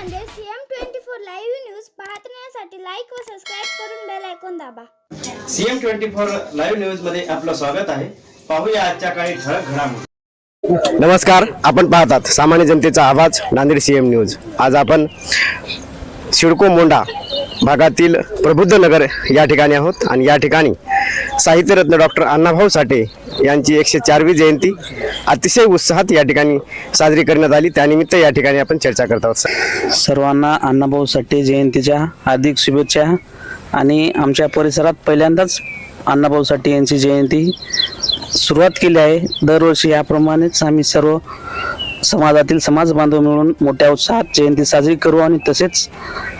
Nanded CM twenty four live news पाहण्यासाठी like व subscribe करून बेल आयकॉन दाबा. सीएम ट्वेंटी फोर लाईव्ह न्यूजमध्ये आपलं स्वागत आहे. पाहूया आजच्या काही ठळक घडामोडी. नमस्कार आपण पाहतात सामान्य जनतेचा आवाज नांदेड सीएम न्यूज आज आपण सिडको मोंडा भागातील प्रबुद्ध नगर या ठिकाणी आहोत आणि या ठिकाणी साहित्यरत्न डॉक्टर अण्णाभाऊ साठे यांची एकशे चारवी जयंती अतिशय उत्साहात या ठिकाणी साजरी करण्यात आली. त्यानिमित्त या ठिकाणी आपण चर्चा करत आहोत सर्वांना अण्णाभाऊ साठे जयंतीच्या हार्दिक शुभेच्छा. आणि आमच्या परिसरात पहिल्यांदाच अण्णाभाऊ साठे यांची जयंती सुरुवात केली आहे. दरवर्षी याप्रमाणेच आम्ही सर्व समाजातील समाज बांधव मिळून मोठ्या उत्साहात जयंती साजरी करू आणि तसेच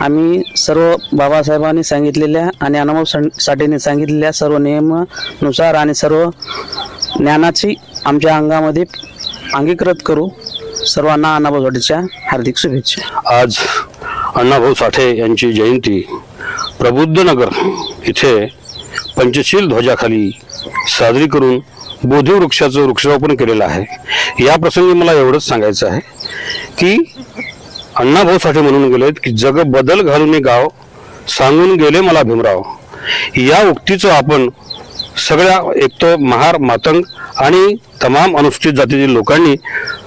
आम्ही सर्व बाबासाहेबांनी सांगितलेल्या आणि अण्णाभाऊ सा- साठेने सांगितलेल्या सर्व नियमानुसार आणि सर्व ज्ञानाची आमच्या अंगामध्ये अंगीकृत करू सर्वांना अण्णाभाऊ साठेच्या हार्दिक शुभेच्छा. आज अण्णाभाऊ साठे यांची जयंती प्रबुद्धनगर इथे पंचशील ध्वजाखाली साजरी करून बोधी वृक्षाचं वृक्षारोपण केलेलं आहे. या प्रसंगी मला एवढंच सांगायचं आहे की अण्णाभाऊ साठे म्हणून गेलेत की जग बदल घालून गाव सांगून गेले मला भीमराव. या उक्तीचं आपण सगळ्या एक तर महार मातंग आणि तमाम अनुसूचित जातीतील लोकांनी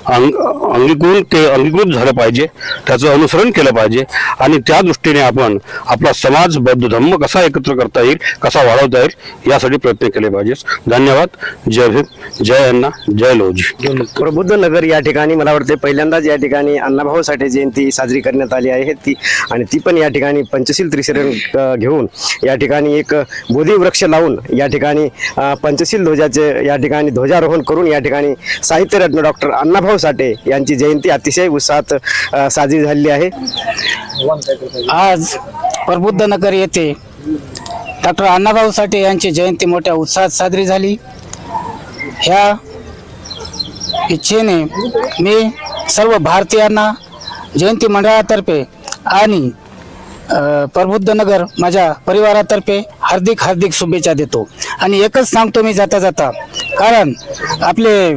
अंग अंगीकृत ते अंगीकृत झालं पाहिजे. त्याचं अनुसरण केलं पाहिजे. आणि त्या दृष्टीने आपण आपला समाज बौद्ध धम्म कसा एकत्र करता येईल कसा वाढवता येईल यासाठी प्रयत्न केले पाहिजे धन्यवाद. जय भीम. जय अण्णा. जय लोजी प्रबुद्ध नगर या ठिकाणी मला वाटते पहिल्यांदाच या ठिकाणी अण्णाभाऊ साठे जयंती साजरी करण्यात आली आहे. ती आणि ती पण या ठिकाणी पंचशील त्रिशरण घेऊन या ठिकाणी एक बोधी वृक्ष लावून या ठिकाणी पंचशील ध्वजाचे या ठिकाणी ध्वजारोहण करून या ठिकाणी साहित्यरत्न डॉक्टर अण्णाभाऊ साठे यांची जयंती अतिशय उत्साहात साजरी झालेली आहे. आज प्रबुद्ध नगर येथे डॉक्टर अण्णाभाऊ साठे यांची जयंती मोठ्या उत्साहात साजरी झाली. ह्या इच्छेने मी सर्व भारतीयांना जयंती मंडळातर्फे आणि प्रबुद्ध नगर माझ्या परिवारातर्फे हार्दिक हार्दिक शुभेच्छा देतो. आणि एकच सांगतो मी जाता जाता कारण आपले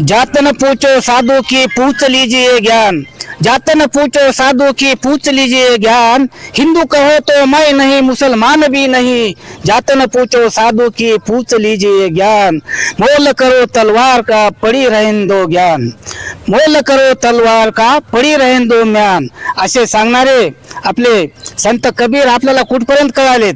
जातन पूछो साधु की पूछ लीजिए ज्ञान। जातन पूछो साधु की पूछ लीजिए ज्ञान। हिंदू कहो तो मैं नहीं मुसलमान भी नहीं। जातन पूछो साधु की पूछ लीजिए ज्ञान। मोल करो तलवार का पड़ी रहन दो ज्ञान। मोल करो तलवार का पडी रहेन दो म्यान असे सांगणारे आपले संत कबीर आपल्याला कुठपर्यंत कळालेत?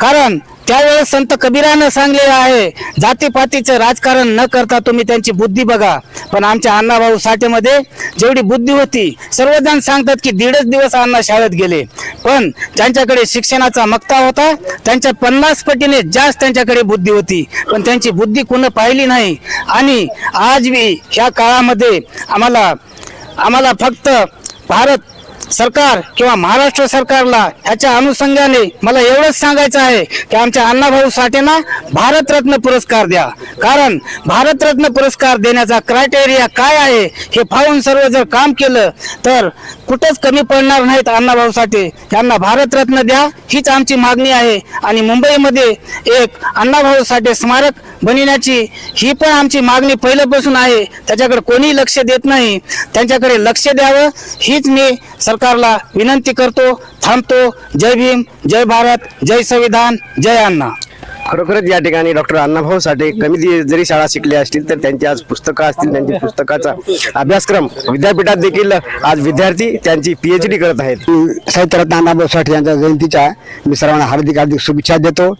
कारण त्यावेळेस संत कबीरानं सांगलेलं आहे जातीपातीचं राजकारण न करता तुम्ही त्यांची बुद्धी बघा. पण आमच्या अण्णाभाऊ साठेमध्ये जेवढी बुद्धी होती सर्वजण सांगतात की दीडच दिवस अण्णा शाळेत गेले. पण ज्यांच्याकडे शिक्षणाचा मक्ता होता त्यांच्या पन्नास पटीने जास्त त्यांच्याकडे बुद्धी होती. पण त्यांची बुद्धी कुणं पाहिली नाही. आणि आज ह्या काळामध्ये आम्हाला आम्हाला फक्त भारत सरकार किंवा महाराष्ट्र सरकारला ह्याच्या अनुषंगाने मला एवढंच सांगायचं आहे की आमच्या अण्णाभाऊ साठेंना भारतरत्न पुरस्कार द्या. कारण भारतरत्न पुरस्कार देण्याचा क्रायटेरिया काय आहे हे पाहून सर्व जर काम केलं तर कुठंच कमी पडणार नाहीत अण्णाभाऊ साठे. यांना भारतरत्न द्या हीच आमची मागणी आहे. आणि मुंबईमध्ये एक अण्णाभाऊ साठे स्मारक बनविण्याची ही पण आमची मागणी पहिल्यापासून आहे. त्याच्याकडे कोणी लक्ष देत नाही. त्यांच्याकडे लक्ष द्यावं. हीच मी सरकारला विनंती करतो थांबतो. जय भीम जय भारत जय संविधान जय अण्णा. खरोखरच या ठिकाणी डॉक्टर अण्णाभाऊ साठे कमी जरी शाळा शिकल्या असतील तर त्यांची आज पुस्तकं असतील त्यांची पुस्तकाचा अभ्यासक्रम विद्यापीठात देखील आज विद्यार्थी त्यांची पीएचडी करत आहेत. साहित्यरत्न अण्णाभाऊ साठे यांच्या जयंतीच्या मी सर्वांना हार्दिक हार्दिक शुभेच्छा देतो.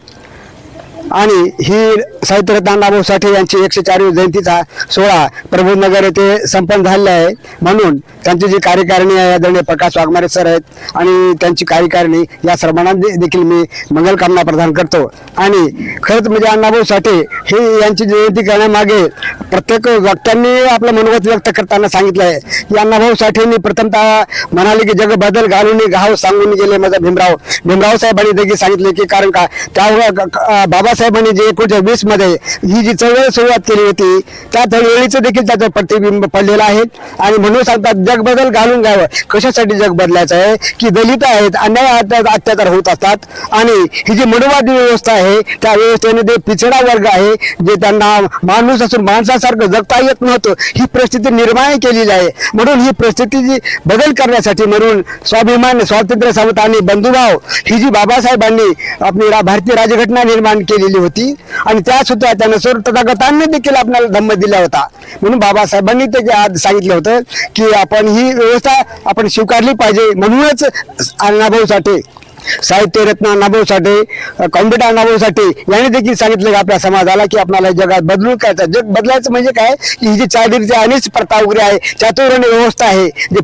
आणि ही साहित्यरत्न अण्णाभाऊ साठे यांची एकशे चारवी जयंतीचा सोहळा प्रबोधनगर येथे संपन्न झालेला आहे. म्हणून त्यांची जी कार्यकारिणी आहे आदरणीय प्रकाश वाघमारे सर आहेत आणि त्यांची कार्यकारिणी या सर्वांना दे- देखील मी मंगलकामना प्रदान करतो. आणि खरंच म्हणजे अण्णाभाऊ साठे हे यांची जयंती करण्यामागे प्रत्येक वक्त्यांनी आपलं मनोगत व्यक्त करताना सांगितलं आहे की अण्णाभाऊ साठेंनी प्रथमतः म्हणाले की जग बदल घालून गाव सांगून गेले. माझा भीमराव भीमराव साहेबांनी देखील सांगितले की कारण का त्या बाबा बाळासाहेबांनी जे एकोणीशे वीसमध्ये ही जी चळवळ सुरुवात केली होती त्या चळवळीचं देखील त्याचं प्रतिबिंब पडलेलं आहे. आणि म्हणून सांगतात जग बदल घालून घ्यावं. कशासाठी जग बदलायचं आहे? की दलित आहेत अन्याय अत्याचार होत असतात. आणि ही जी मनुवादी व्यवस्था आहे त्या व्यवस्थेने जे पिछडा वर्ग आहे जे त्यांना माणूस असून माणसासारखं जगता येत नव्हतं ही परिस्थिती निर्माण केलेली आहे. म्हणून ही परिस्थिती जी बदल करण्यासाठी म्हणून स्वाभिमान स्वातंत्र्य समता आणि बंधुभाव ही जी बाबासाहेबांनी आपली भारतीय राजघटना निर्माण केली केलेली होती. आणि त्या सुद्धा त्यानं सुर तथागतांनी देखील आपल्याला धम्म दिला होता. म्हणून बाबासाहेबांनी ते आज सांगितलं होतं की आपण ही व्यवस्था आपण स्वीकारली पाहिजे म्हणूनच अण्णाभाऊ साठे साहित्यरत्न अण्णाभाऊ साठे कॉम्प्युटर अण्णाभाऊ साठे यांनी देखील सांगितलं की आपल्या समाजाला की आपल्याला जगात बदलून करायचं जग बदलायचं म्हणजे काय? की ही जी चालीरीची अनेक प्रथा वगैरे आहे चातुर्वर्ण व्यवस्था आहे. जे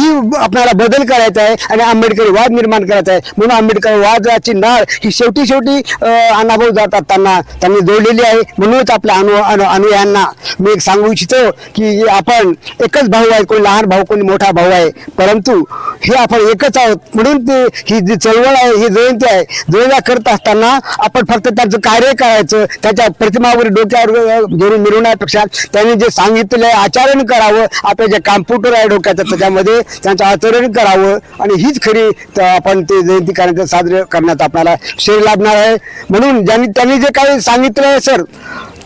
ती आपल्याला बदल करायचा आहे आणि आंबेडकरी वाद निर्माण करायचा आहे. म्हणून आंबेडकर वादाची नाळ ही शेवटी शेवटी अं, अण्णाभाऊ जातात त्यांना. त्यांनी जोडलेली आहे. म्हणूनच आपल्या अनु अनु अनुयांना मी एक सांगू इच्छितो की आपण एकच भाऊ आहे. कोणी लहान भाऊ कोणी मोठा भाऊ आहे. परंतु हे आपण एकच आहोत. म्हणून ते ही जी चळवळ आहे ही जयंती आहे जयंत्या करत असताना आपण फक्त त्यांचं कार्य करायचं त्याच्या प्रतिमावर डोक्यावर घेऊन मिरवण्यापेक्षा त्यांनी जे सांगितलं आहे आचरण करावं. आपलं जे कॉम्प्युटर आहे डोक्याचं त्याच्यामध्ये त्यांचं आचरण करावं आणि हीच खरी आपण ते जयंती कार्य साजरे करण्यात आपल्याला श्रेय लाभणार आहे. म्हणून ज्यांनी त्यांनी जे काही सांगितलं आहे सर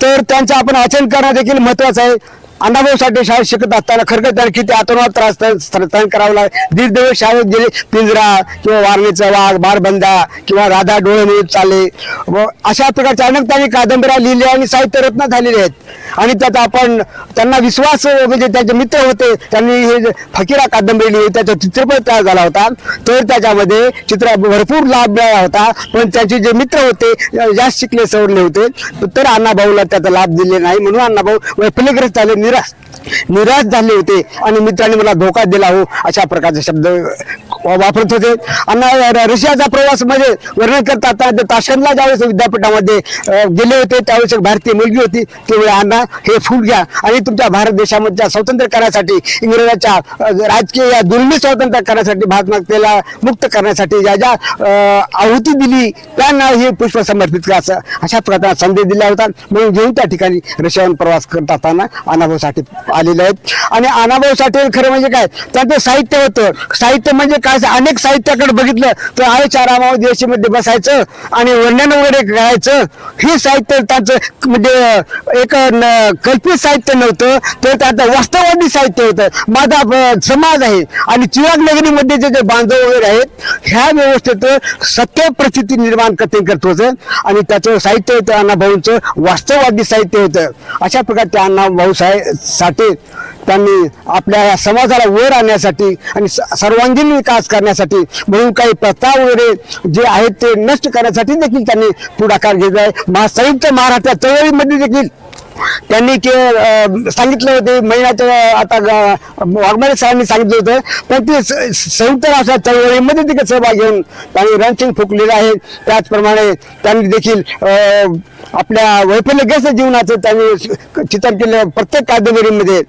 तर त्यांचं आपण आचरण करणं देखील महत्वाचं आहे. अण्णाभाऊ साठे शाळेत शिकत असताना खरं तर किती आतोनात त्रास सहन- सहन करावं लागेल दीड दिवस शाळेत गेले पिंजरा किंवा वारणीचा वाघ बारबंदा किंवा राधा डोळे मिळत चाले व अशा प्रकारच्या अनेक त्यांनी कादंबऱ्या लिहिल्या आणि साहित्य रत्न झालेले आहेत. आणि त्यात आपण त्यांना विश्वास म्हणजे त्यांचे मित्र होते त्यांनी हे जे फकीरा कादंबरी लिहिली त्याचा चित्रपट तयार झाला होता. तर त्याच्यामध्ये चित्र भरपूर लाभ मिळाला होता. पण त्यांचे जे मित्र होते जास्त शिकले सवरले होते. तर अण्णाभाऊला त्याचा लाभ दिले नाही. म्हणून अण्णाभाऊ वैफल्यग्रस्त झाले. निराश निराश झाले होते. आणि मित्रांनी मला धोका दिला हो अशा प्रकारचे शब्द वापरत होते. अण्णा रशियाचा प्रवास म्हणजे वर्णन करता ते ताशकंदला ज्यावेळेस विद्यापीठामध्ये गेले होते त्यावेळेस एक भारतीय मुलगी होती. त्यावेळी अण्णा हे फूल घ्या आणि तुमच्या भारत देशामध्ये स्वातंत्र्य करण्यासाठी इंग्रजाच्या राजकीय या दुर्मी स्वातंत्र्य करण्यासाठी भारत मातेला मुक्त करण्यासाठी ज्या ज्या आहुती दिली त्यांना हे पुष्प समर्पित करा असं अशा प्रकारचा संदेश दिला होता. म्हणून घेऊन त्या ठिकाणी रशियावर प्रवास करत असताना अनाभाऊ साठे आलेले आहेत. आणि अनाभाऊ साठे खरं म्हणजे काय? त्यांचं साहित्य होतं. साहित्य म्हणजे काय? अनेक साहित्याकडे बघितलं तर आहे चारामाव देशीमध्ये बसायचं आणि वर्णन वगैरे करायचं. हे साहित्य त्यांचं म्हणजे एक न- कल्पित साहित्य नव्हतं तर त्यांचं वास्तववादी साहित्य होतं. माझा समाज आहे आणि चिराग नगरीमध्ये जे जे बांधव वगैरे आहेत ह्या व्यवस्थेत सत्य परिस्थिती निर्माण करते करत होतं आणि त्याचं साहित्य होतं अण्णाभाऊंचं वास्तववादी साहित्य होतं. अशा प्रकारचे अण्णाभाऊ साहेब साठी त्यांनी आपल्या या समाजाला वर आणण्यासाठी आणि स- सर्वांगीण विकास करण्यासाठी म्हणून काही प्रथा वगैरे जे आहेत ते नष्ट करण्यासाठी देखील त्यांनी पुढाकार घेतला आहे. महा संयुक्त महाराष्ट्र चळवळीमध्ये देखील त्यांनी के सांगितले होते. महिन्याच्या आता वाघमारे सरांनी सांगितलं होतं. पण ते स- संयुक्त राष्ट्र चळवळीमध्ये देखील सहभाग घेऊन त्यांनी रणसिंग फुकलेलं आहे त्याचप्रमाणे त्यांनी देखील आपल्या वैफल्यग्रस्त जीवनाचं त्यांनी चित्रण केलं प्रत्येक कादंबरीमध्ये.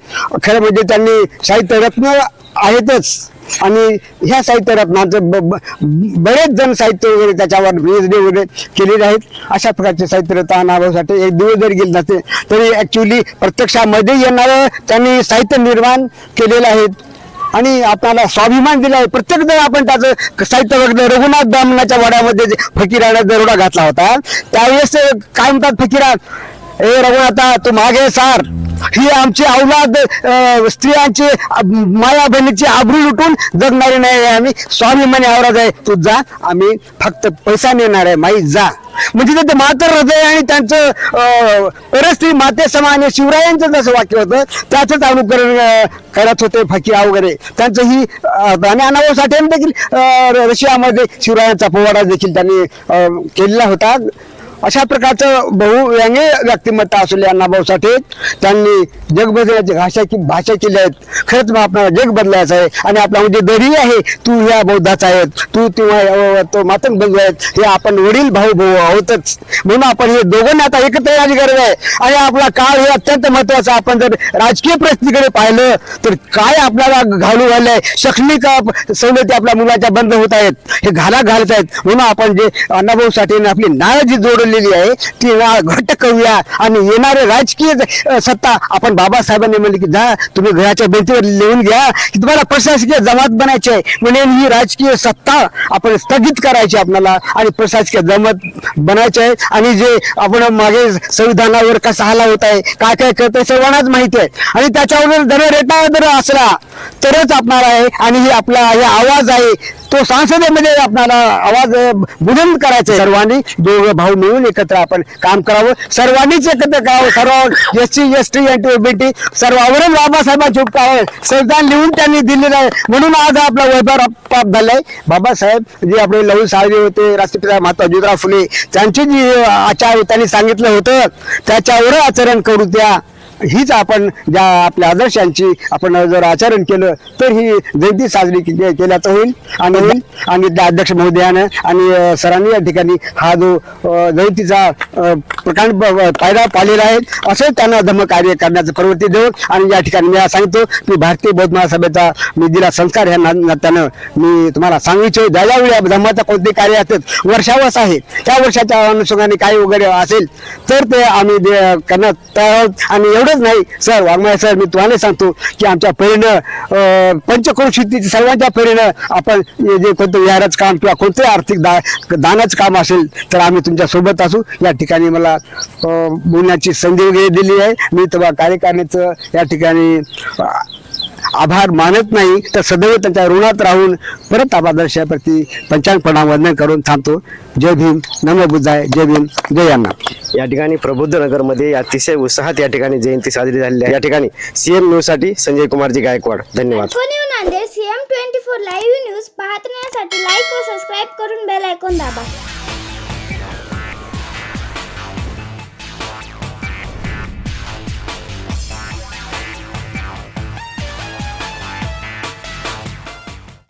खरं म्हणजे त्यांनी साहित्य रत्न आहेतच. आणि ह्या साहित्य रत्नाचं बरेच जण साहित्य वगैरे त्याच्यावर पीएचडी वगैरे केलेले आहेत. अशा प्रकारचे साहित्य रत्न नावासाठी एक दिवस जरी गेले नसते तरी ॲक्च्युली प्रत्यक्षामध्ये येणारं त्यांनी साहित्य निर्माण केलेलं आहे. आणि आपल्याला स्वाभिमान दिला आहे. प्रत्येक जण आपण त्याचं साहित्य बघितलं रघुनाथ ब्राह्मणाच्या वड्यामध्ये जे दरोडा घातला होता त्यावेळेस काय म्हणतात फकीरा ए रघुनाथा तू मागे सार. ही आमची औलाद स्त्रियांची माया बहिणीची आबरू लुटून जगणारी नाही आम्ही. आम्ही म्हणे आवराज आहे तू जा. आम्ही फक्त पैसा नेणार आहे. माई जा. म्हणजे ते मातर हृदय आणि त्यांचं अं, परस्त्री माते समान शिवरायांचं जसं वाक्य होतं त्याचंच अनुकरण करत होते फकीरा वगैरे. त्यांचं ही आणि अनाभाऊ साठे देखील अं, रशियामध्ये शिवरायांचा पोवाडा देखील त्यांनी केलेला होता. अशा प्रकारचं बहुव्यंगी व्यक्तिमत्व असलेले अण्णाभाऊ साठे. त्यांनी जग बदलायची भाषा की भाषा केली आहेत खरंच मग आपल्याला जग बदलायचं आहे आणि आपला म्हणजे दरी आहे तू ह्या बौद्धाचा आहे तू तेव्हा तो मातंग बंधू आहेत हे आपण वडील भाऊ भाऊ आहोतच. म्हणून आपण हे दोघांना आता एकत्र येण्याची गरज आहे. आणि आपला काळ हे अत्यंत महत्त्वाचा आपण जर राजकीय परिस्थितीकडे पाहिलं तर काय आपल्याला घालू घाललंय शैक्षणिक सवलती आपल्या मुलाच्या बंद होत आहेत. हे घाला घालत आहेत. म्हणून आपण जे अण्णाभाऊ साठेने आपली नाळ जी जोडली बोललेली आहे ती घट्ट करूया आणि येणारे राजकीय सत्ता आपण बाबासाहेबांनी म्हणले की जा तुम्ही घराच्या भिंतीवर लिहून घ्या की तुम्हाला प्रशासकीय जमात बनायची आहे. म्हणून ही राजकीय सत्ता आपण स्थगित करायची आपल्याला आणि प्रशासकीय जमात बनायची आहे. आणि जे आपण मागे संविधानावर कसा हल्ला होत आहे काय काय करत आहे सर्वांनाच माहिती आहे. आणि त्याच्यावर जर रेटा जर असला तरच आपणार आहे. आणि ही आपला हे आवाज आहे तो संसदेमध्ये आपल्याला आवाज बुलंद करायचा आहे. सर्वांनी दोघं भाऊ मिळून एकत्र आपण काम करावं. सर्वांनीच एकत्र करावं. सर्व S C S T N T OBC सर्वांवरच बाबासाहेबांचे उपकार आहे संविधान लिहून त्यांनी दिलेलं आहे. म्हणून आज आपला वैभव प्राप्त झालाय. बाबासाहेब जे आपले लहू साळवे होते राष्ट्रपिता महात्मा ज्योतिराव फुले त्यांची जी आचार त्यांनी सांगितलं होतं. त्याच्यावर आचरण करू द्या. हीच आपण ज्या आपल्या आदर्शांची आपण जर आचरण केलं तर ही जयंती साजरी केल्याचं होईल आणि होईल. आणि अध्यक्ष महोदयानं आणि सरांनी या ठिकाणी हा जो जयंतीचा प्रकांड फायदा पाळलेला आहे असं त्यांना धर्मकार्य करण्याचं प्रवृत्ती देऊ आणि या ठिकाणी मी सांगतो की भारतीय बौद्ध महासभेचा मी दिला संस्कार ह्या नात्यानं मी तुम्हाला सांगितलं ज्यावेळी धर्माचं कोणते कार्य असतात वर्षावस आहे त्या वर्षाच्या अनुषंगाने काही वगैरे असेल तर ते आम्ही करण्यात तयार आणि एवढंच नाही. सर वाघमारे सर मी तुम्हाला सांगतो की आमच्या परीनं अं, पंचक्रोशीतील सर्वांच्या परीनं आपण जे कोणतं विहाराचं काम किंवा कोणतंही आर्थिक दा दानाचं काम असेल तर आम्ही तुमच्यासोबत असू. या ठिकाणी मला बोलण्याची संधी वगैरे दिली आहे. मी तेव्हा कार्यकारिणीचं या ठिकाणी आभार मानत नाही तर सदैव त्यांच्या ऋणात राहून परत आबादर्शाप्रती पंचांग प्रणाम वंदन करून थांबतो. जय भीम. नमो बुद्धाय. जय भीम. जय अण्णा या ठिकाणी प्रबुद्ध नगरमध्ये अतिशय उत्साहात या ठिकाणी जयंती साजरी झालेली आहे. या ठिकाणी सीएम न्यूजसाठी संजय कुमारजी गायकवाड. धन्यवाद. CM twenty four live news पाहण्यासाठी लाईक व सबस्क्राईब करून बेल ऐकून दाबा.